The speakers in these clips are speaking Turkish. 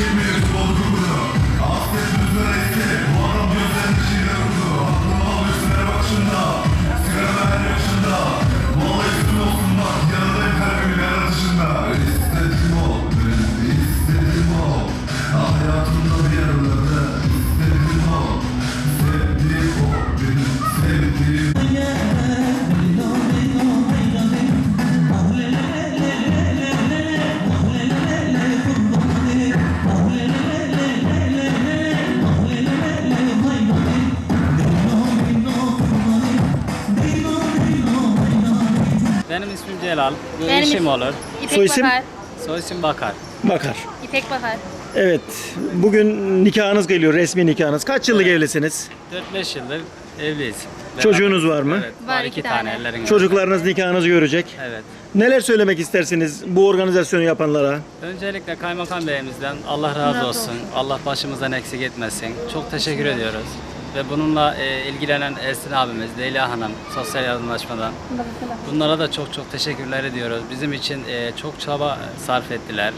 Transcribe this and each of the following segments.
çekmeyiz bozgunu Affet lütfen eski Bu adam gözlerin içine vurdu Aklım Benim ismim Celal. Bu Benim işim is- olur. İpek Soy isim? Bakar. Soy isim Bakar. Bakar. İpek Bakar. Evet. Bugün nikahınız geliyor. Resmi nikahınız. Kaç yıllık evlisiniz? 4-5 yıldır evliyiz. Beraber- Çocuğunuz var mı? Evet. Var iki tane. tane. ellerin Çocuklarınız nikahınızı görecek. Evet. Neler söylemek istersiniz bu organizasyonu yapanlara? Öncelikle Kaymakam Bey'imizden Allah razı olsun. Allah başımızdan eksik etmesin. Çok teşekkür ediyoruz. Ve bununla e, ilgilenen Esin abimiz, Leyla Hanım, sosyal yardımlaşmadan. Bunlara da çok çok teşekkürler ediyoruz. Bizim için e, çok çaba sarf ettiler.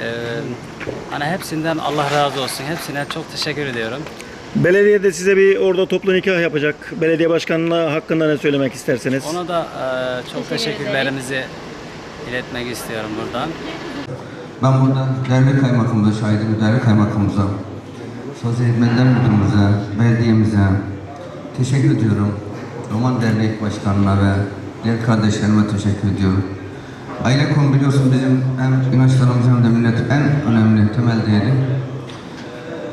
E, hani hepsinden Allah razı olsun. Hepsine çok teşekkür ediyorum. Belediye de size bir orada toplu nikah yapacak. Belediye başkanlığı hakkında ne söylemek istersiniz? Ona da e, çok Teşekkür teşekkürlerimizi iletmek istiyorum buradan. Ben burada değerli kaymakamımıza şahidim, değerli kaymakamımıza, sosyal hizmetler müdürümüze, belediyemize teşekkür ediyorum. Roman Dernek Başkanı'na ve diğer kardeşlerime teşekkür ediyorum. Aile konu biliyorsun bizim hem inançlarımız hem de milletin en önemli temel değeri.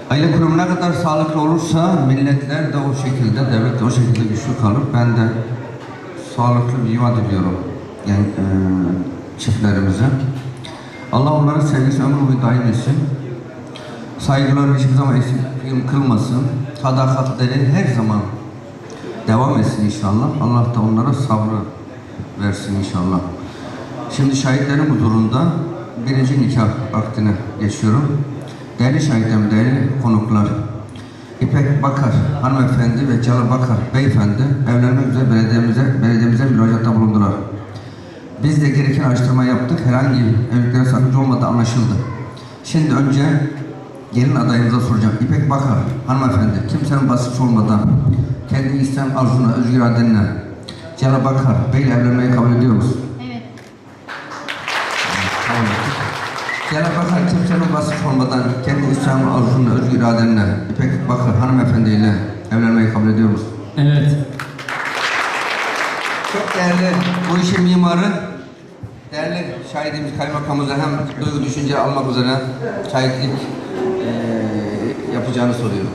Aile kurumu ne kadar sağlıklı olursa milletler de o şekilde, devlet de o şekilde güçlü kalır. Ben de sağlıklı bir yuva diliyorum yani, eee, çiftlerimize. Allah onların sevgisi ömür boyu daim etsin. Saygıları hiçbir zaman eksik kılmasın. Sadakatleri her zaman devam etsin inşallah. Allah da onlara sabrı versin inşallah. Şimdi şahitlerin huzurunda birinci nikah aktine geçiyorum. Değerli şahitlerim, değerli konuklar. İpek Bakar hanımefendi ve Celal Bakar beyefendi evlenmek üzere belediyemize, belediyemize müracaatta bulundular. Biz de gereken araştırma yaptık. Herhangi evliliklere sakınca olmadığı anlaşıldı. Şimdi önce gelin adayımıza soracağım. İpek Bakar, hanımefendi, kimsenin baskısı olmadan kendi istem arzuna, özgür iradenle Celal Bakar Bey'le evlenmeyi kabul ediyor musun? Evet. Ettik. Celal Bakar kimsenin baskısı olmadan kendi istem arzuna, özgür iradenle İpek Bakar hanımefendiyle evlenmeyi kabul ediyor musun? Evet. Çok değerli bu işin mimarı, değerli şahidimiz kaymakamımıza hem duygu düşünce almak üzere şahitlik eee, yapacağını soruyorum.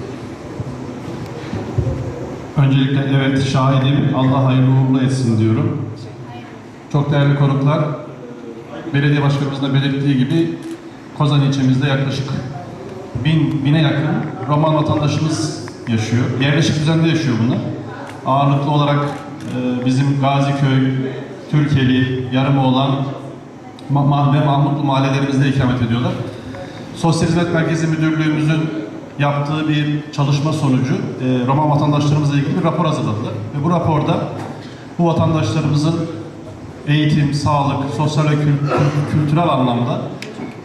Öncelikle evet şahidim. Allah hayırlı uğurlu etsin diyorum. Çok değerli konuklar. Belediye başkanımızın da belirttiği gibi Kozan ilçemizde yaklaşık bin, bine yakın Roman vatandaşımız yaşıyor. Yerleşik düzende yaşıyor bunlar. Ağırlıklı olarak e, bizim Gaziköy, Türkeli, Yarımoğlan Ma- ve Mahmutlu mahallelerimizde ikamet ediyorlar. Sosyal Hizmet Merkezi Müdürlüğümüzün yaptığı bir çalışma sonucu e, Roman vatandaşlarımızla ilgili bir rapor hazırladılar. Ve bu raporda bu vatandaşlarımızın eğitim, sağlık, sosyal ve kül- kül- kültürel anlamda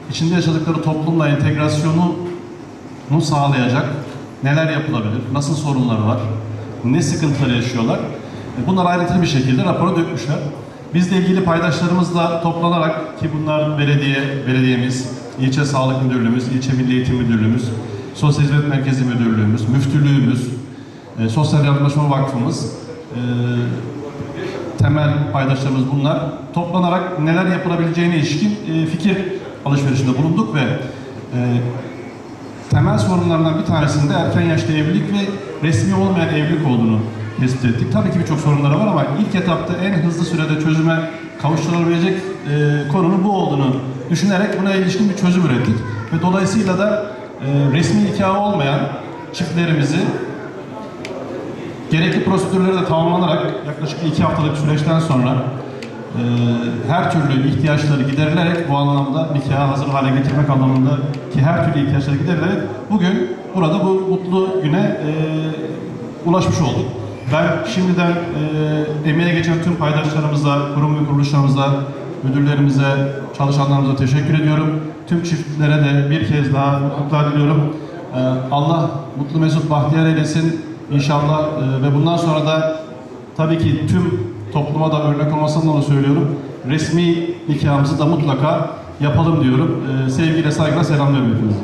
içinde yaşadıkları toplumla entegrasyonunu sağlayacak neler yapılabilir, nasıl sorunları var, ne sıkıntılar yaşıyorlar. E, Bunlar ayrıntılı bir şekilde rapora dökmüşler. Biz de ilgili paydaşlarımızla toplanarak ki bunlar belediye, belediyemiz, ilçe sağlık müdürlüğümüz, ilçe milli eğitim müdürlüğümüz, sosyal hizmet merkezi müdürlüğümüz, müftülüğümüz, e, sosyal yardımlaşma vakfımız, e, temel paydaşlarımız bunlar. Toplanarak neler yapılabileceğine ilişkin e, fikir alışverişinde bulunduk ve e, temel sorunlarından bir tanesinde erken yaşta evlilik ve resmi olmayan evlilik olduğunu tespit ettik. Tabii ki birçok sorunları var ama ilk etapta en hızlı sürede çözüme kavuşturulabilecek e, konunun bu olduğunu düşünerek buna ilişkin bir çözüm ürettik. Ve dolayısıyla da e, resmi nikahı olmayan çiftlerimizi gerekli prosedürleri de tamamlanarak yaklaşık iki haftalık süreçten sonra e, her türlü ihtiyaçları giderilerek bu anlamda nikaha hazır hale getirmek anlamında ki her türlü ihtiyaçları giderilerek bugün burada bu mutlu güne e, ulaşmış olduk. Ben şimdiden e, emeğe geçen tüm paydaşlarımıza, kurum ve kuruluşlarımıza müdürlerimize, çalışanlarımıza teşekkür ediyorum. Tüm çiftlere de bir kez daha mutluluklar diliyorum. Ee, Allah mutlu mesut bahtiyar eylesin inşallah Ee, ve bundan sonra da tabii ki tüm topluma da örnek olmasını onu söylüyorum. Resmi nikahımızı da mutlaka yapalım diyorum. Ee, sevgiyle saygıyla selamlıyorum hepinizi.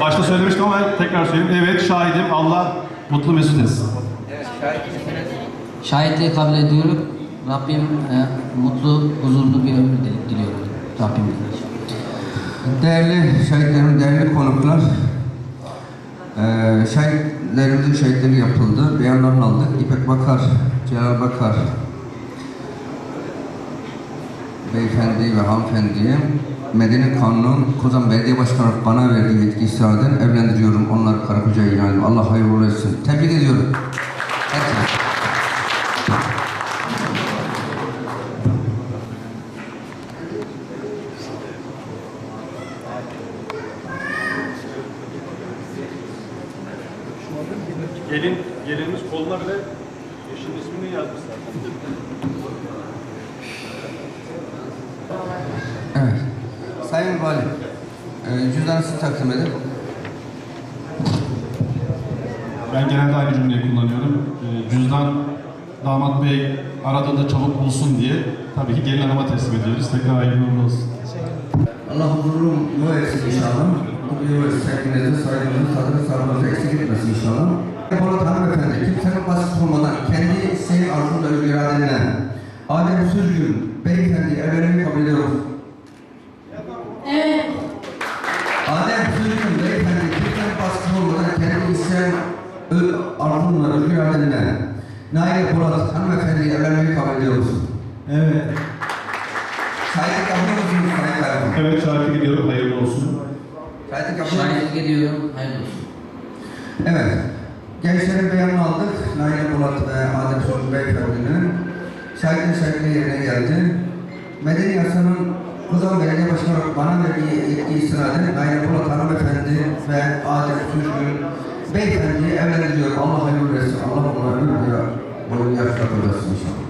Başta söylemiştim ama tekrar söyleyeyim. Evet şahidim Allah mutlu mesut etsin. Şahitliği kabul ediyorum. Rabbim e, mutlu, huzurlu bir ömür dil- diliyorum Rabbimden. Değerli şehitlerim, değerli konuklar, eee şehitlerimizin şehitleri yapıldı. Beyanlarını aldık. İpek Bakar, Celal Bakar beyefendi ve hanımefendiye Medeni Kanun'un Kozan Belediye Başkanı bana verdiği yetki istinaden evlendiriyorum. Onları karı koca ilan. Allah hayırlı etsin. Tebrik ediyorum. Gelin, gelinimiz koluna bile eşin ismini yazmış zaten. Evet. Sayın Vali, eee cüzdanı size takdim edin. Ben genelde aynı cümleyi kullanıyorum. Ee, cüzdan damat bey aradığında çabuk bulsun diye tabii ki gelin hanıma teslim ediyoruz. Tekrar hayırlı uğurlu olsun. Allah huzurunu mu etsin inşallah. Bu yıl sevginizi, saygınızı, tadını, sarmanızı eksik etmesin inşallah. Polat hanımefendi, kimsenin baskısı olmadan kendi isteği arzuyla özgür iradeyle Adem Sözgün, beyefendi evlenmeyi kabul ediyoruz. Evet. Adem Sözgün, beyefendi kimsenin baskısı olmadan kendi isteği arzuyla özgür iradeyle Nail Polat hanımefendi evlenmeyi kabul ediyoruz. Evet. Şahitlik yapıyor musunuz Sayın Kaymakam? Evet şahitlik ediyorum. Hayırlı olsun. Şahitlik yapıyor? Şahitlik ediyorum. Hayırlı olsun. Evet. Gençlerin beyanını aldık. Nail Polat ve Adem Sözü Beyefendi'nin şahitlik şahitliği yerine geldi. Medeni Yasanın Kuzan Belediye Başkanı bana verdiği yetki istinaden Nail Polat Hanımefendi ve Adem Sözgün Beyefendi'yi evlendiriyor. Allah hayırlı etsin. Allah ona ömür boyu koyasın inşallah.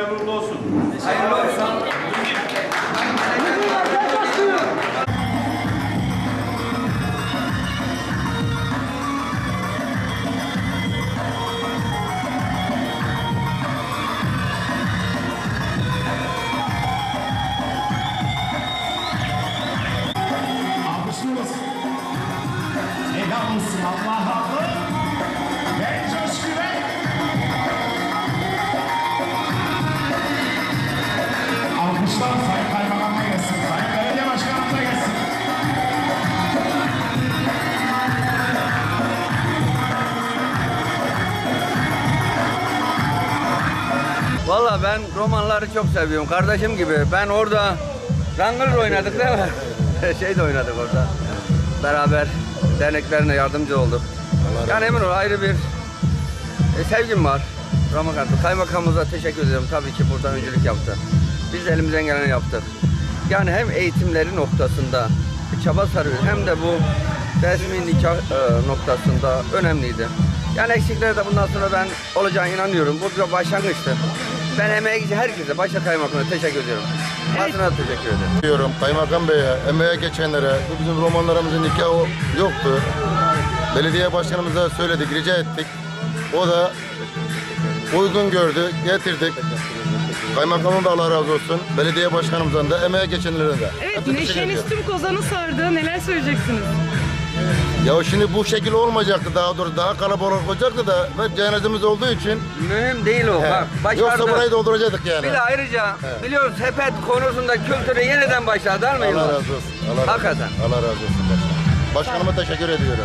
Hayırlı olsun. Alkışlıyoruz. Valla ben romanları çok seviyorum. Kardeşim gibi. Ben orada Rangır oynadık değil mi? şey de oynadık orada. Beraber derneklerine yardımcı olduk. Yani emin ol ayrı bir e, sevgim var. Kardeşim. Kaymakamımıza teşekkür ediyorum. Tabii ki burada öncülük yaptı. Biz de elimizden geleni yaptık. Yani hem eğitimleri noktasında bir çaba sarıyoruz hem de bu resmi nikah e, noktasında önemliydi. Yani eksikleri de bundan sonra ben olacağına inanıyorum. Bu bir başlangıçtı. Ben emeğe geçen herkese, başta kaymakamına teşekkür ediyorum. Basına da teşekkür ederim. diyorum Kaymakam Bey'e, emeğe geçenlere, bu bizim romanlarımızın nikahı yoktu. Belediye başkanımıza söyledik, rica ettik. O da uygun gördü, getirdik. Kaymakamım da Allah razı olsun. Belediye başkanımızdan da, emeğe geçenlere de. Evet, Hepsi teşekkür neşeniz ediyorum. tüm Kozan'ı sardı. Neler söyleyeceksiniz? Ya şimdi bu şekil olmayacaktı daha doğrusu daha kalabalık olacaktı da ve cenazemiz olduğu için Mühim değil o. Bak, yoksa burayı dolduracaktık yani. Bir de ayrıca biliyoruz sepet konusunda kültürü yeniden başladı değil mi? Allah Yılmaz? razı olsun. Allah razı olsun. Hakikaten. Allah razı olsun başkanım. Başkanıma teşekkür ediyorum.